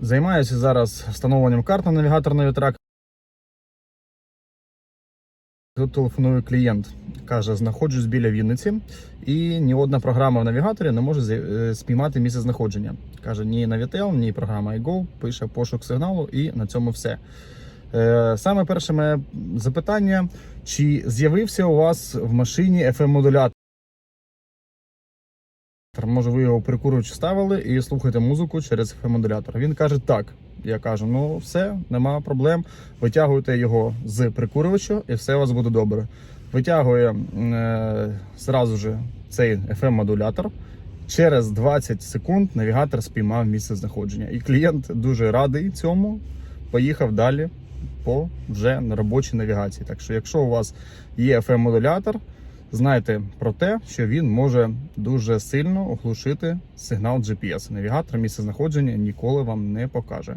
Займаюся зараз встановленням карт на навігатор на вітрак. Тут телефонує клієнт. Каже, знаходжусь біля Вінниці, і ні одна програма в навігаторі не може е, спіймати місце знаходження. Каже, ні Navitel, ні програма iGo, пише пошук сигналу, і на цьому все. Е, Саме перше моє запитання: чи з'явився у вас в машині FM-модулятор? Може, ви його прикурювач ставили і слухаєте музику через FM-модулятор? Він каже так. Я кажу: ну все, нема проблем. Витягуєте його з прикурювача, і все у вас буде добре. Витягує е, зразу же цей FM-модулятор. Через 20 секунд навігатор спіймав місце знаходження. І клієнт дуже радий цьому. Поїхав далі по вже робочій навігації. Так що, якщо у вас є FM-модулятор, знайте про те, що він може дуже сильно оглушити сигнал GPS. Навігатор місце знаходження ніколи вам не покаже.